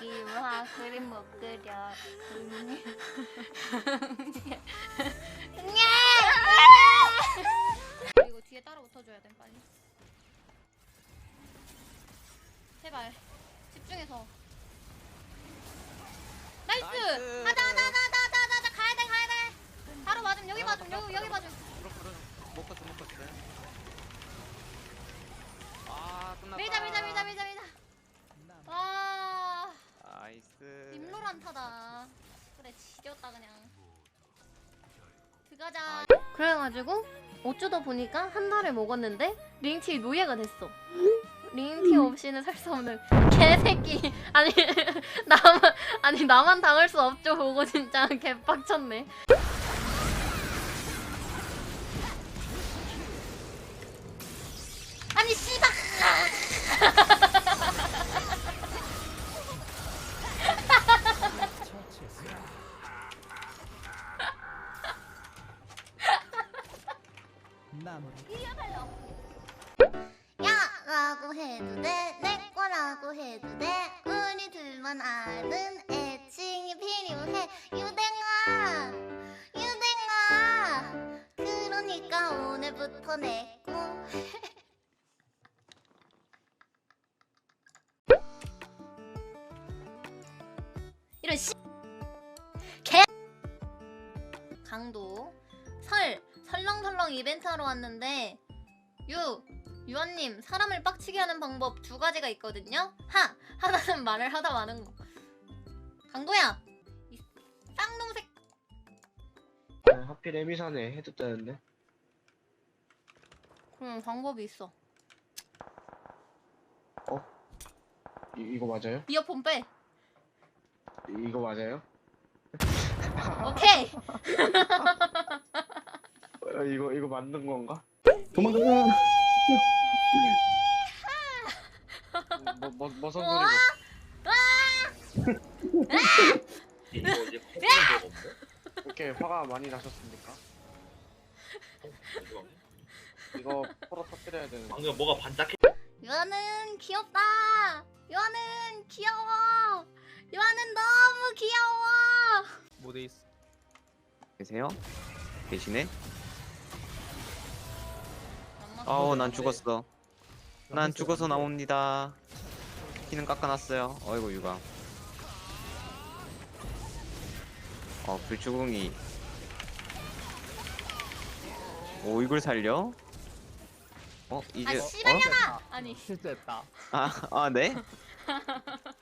엄마 그림 못 그려. 음. 이거 뒤에 따라 붙어줘야 돼 빨리. 제발 집중해서. 나이스. 나이스. 하자 하자 하자, 하자 가야 돼 가야 돼. 바로 맞음 여기 맞음 여기 여기 맞음. 못 갔어 못 갔어 아 끝났다 밀자 밀자 밀자 밀자 밀자. 와 나이스 임로란타다. 그래 지렸다 그냥. 들어가자. 아, 그래가지고 어쩌다 보니까 한 달을 먹었는데 링티 노예가 됐어. 링티 없이는 살 수 없는 개새끼. 아니 나만 아니 나만 당할 수 없죠. 보고 진짜 개빡쳤네. 아니 씨발. 야라고 해도 돼, 내 거라고 해도 돼. 우리 둘만 아는 애칭이 필요해. 유댕아, 유댕아. 그러니까 오늘부터 내 꿈. 이런 씨. 개. 강도 설 설렁설렁 이벤트 하러 왔는데 유 유한님 사람을 빡치게 하는 방법 두 가지가 있거든요. 하 하나는 말을 하다 마는 거. 강도야 이 쌍놈색 아, 하필 에미사네 해도 되는데 그럼 방법이 있어. 이, 이거 맞아요? 이어폰 빼. 이- 이거 맞아요? 오케이. 어, 이거 이거 맞는 건가? 도망가. 뭐, 뭐, 우와! 소리고 이거 이제 커플 적 없어? 이렇게 화가 많이 나셨습니까? 잠시만요. 이거 포로 터뜨려야 되는데 방금 뭐가 반짝해? 유한은 귀엽다. 유한은 귀여워. 유한은 너무 귀여워. 모드 있어 계세요? 계시네? 아우 난 죽었어 난 죽어서 나옵니다 키는 깎아놨어요 어이구 유감 어 불주궁이 오 이걸 살려? 어? 이제 아 씨발년아. 어? 아니 실수했다 아, 아 네?